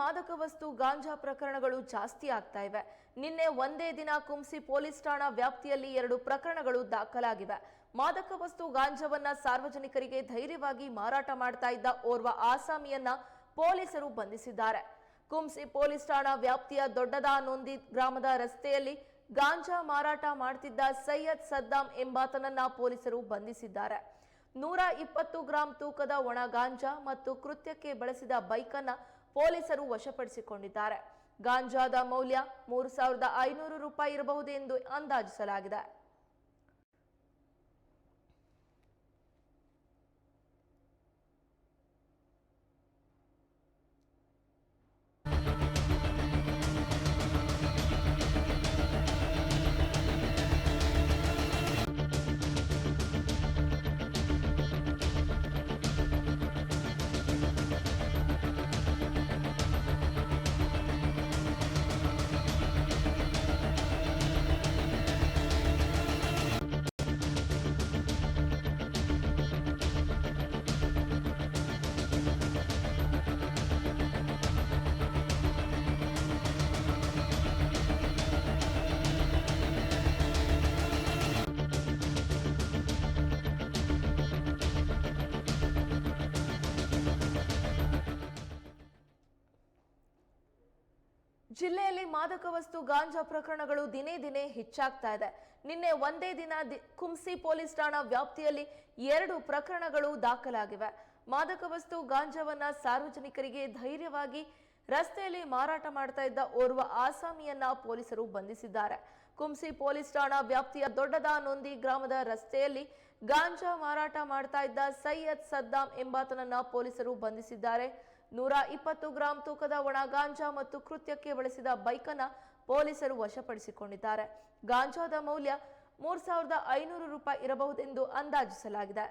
ಮಾದಕ ವಸ್ತು ಗಾಂಜಾ ಪ್ರಕರಣಗಳು ಜಾಸ್ತಿ ಆಗ್ತಾ ಇವೆ. ನಿನ್ನೆ ಒಂದೇ ದಿನ ಕುಂಸಿ ಪೊಲೀಸ್ ಠಾಣಾ ವ್ಯಾಪ್ತಿಯಲ್ಲಿ ಎರಡು ಪ್ರಕರಣಗಳು ದಾಖಲಾಗಿವೆ. ಮಾದಕ ವಸ್ತು ಗಾಂಜಾವನ್ನ ಸಾರ್ವಜನಿಕರಿಗೆ ಧೈರ್ಯವಾಗಿ ಮಾರಾಟ ಮಾಡ್ತಾ ಇದ್ದ ಓರ್ವ ಆಸಾಮಿಯನ್ನ ಪೊಲೀಸರು ಬಂಧಿಸಿದ್ದಾರೆ. ಕುಂಸಿ ಪೊಲೀಸ್ ಠಾಣಾ ವ್ಯಾಪ್ತಿಯ ದೊಡ್ಡದಾನೊಂದಿ ಗ್ರಾಮದ ರಸ್ತೆಯಲ್ಲಿ ಗಾಂಜಾ ಮಾರಾಟ ಮಾಡ್ತಿದ್ದ ಸೈಯದ್ ಸದ್ದಾಂ ಎಂಬಾತನನ್ನ ಪೊಲೀಸರು ಬಂಧಿಸಿದ್ದಾರೆ. ನೂರ ಇಪ್ಪತ್ತು ಗ್ರಾಂ ತೂಕದ ಒಣ ಗಾಂಜಾ ಮತ್ತು ಕೃತ್ಯಕ್ಕೆ ಬಳಸಿದ ಬೈಕನ್ನ ಪೊಲೀಸರು ವಶಪಡಿಸಿಕೊಂಡಿದ್ದಾರೆ. ಗಾಂಜಾದ ಮೌಲ್ಯ ಮೂರು ಸಾವಿರದ ಐನೂರು ರೂಪಾಯಿ ಇರಬಹುದು ಎಂದು ಅಂದಾಜಿಸಲಾಗಿದೆ. ಜಿಲ್ಲೆಯಲ್ಲಿ ಮಾದಕ ವಸ್ತು ಗಾಂಜಾ ಪ್ರಕರಣಗಳು ದಿನೇ ದಿನೇ ಹೆಚ್ಚಾಗ್ತಾ ಇದೆ. ನಿನ್ನೆ ಒಂದೇ ದಿನ ಕುಂಸಿ ಪೊಲೀಸ್ ಠಾಣಾ ವ್ಯಾಪ್ತಿಯಲ್ಲಿ ಎರಡು ಪ್ರಕರಣಗಳು ದಾಖಲಾಗಿವೆ. ಮಾದಕ ವಸ್ತು ಗಾಂಜಾವನ್ನ ಸಾರ್ವಜನಿಕರಿಗೆ ಧೈರ್ಯವಾಗಿ ರಸ್ತೆಯಲ್ಲಿ ಮಾರಾಟ ಮಾಡ್ತಾ ಇದ್ದ ಓರ್ವ ಆಸಾಮಿಯನ್ನ ಪೊಲೀಸರು ಬಂಧಿಸಿದ್ದಾರೆ. ಕುಂಸಿ ಪೊಲೀಸ್ ಠಾಣಾ ವ್ಯಾಪ್ತಿಯ ದೊಡ್ಡದ ನೊಂದಿ ಗ್ರಾಮದ ರಸ್ತೆಯಲ್ಲಿ ಗಾಂಜಾ ಮಾರಾಟ ಮಾಡ್ತಾ ಇದ್ದ ಸೈಯದ್ ಸದ್ದಾಂ ಎಂಬಾತನನ್ನ ಪೊಲೀಸರು ಬಂಧಿಸಿದ್ದಾರೆ. ನೂರ ಇಪ್ಪತ್ತು ಗ್ರಾಂ ತೂಕದ ಒಣ ಗಾಂಜಾ ಮತ್ತು ಕೃತ್ಯಕ್ಕೆ ಬಳಸಿದ ಬೈಕನ್ನ ಪೊಲೀಸರು ವಶಪಡಿಸಿಕೊಂಡಿದ್ದಾರೆ. ಗಾಂಜಾದ ಮೌಲ್ಯ ಮೂರ್ ಸಾವಿರದ ಐನೂರು ರೂಪಾಯಿ ಇರಬಹುದೆಂದು ಅಂದಾಜಿಸಲಾಗಿದೆ.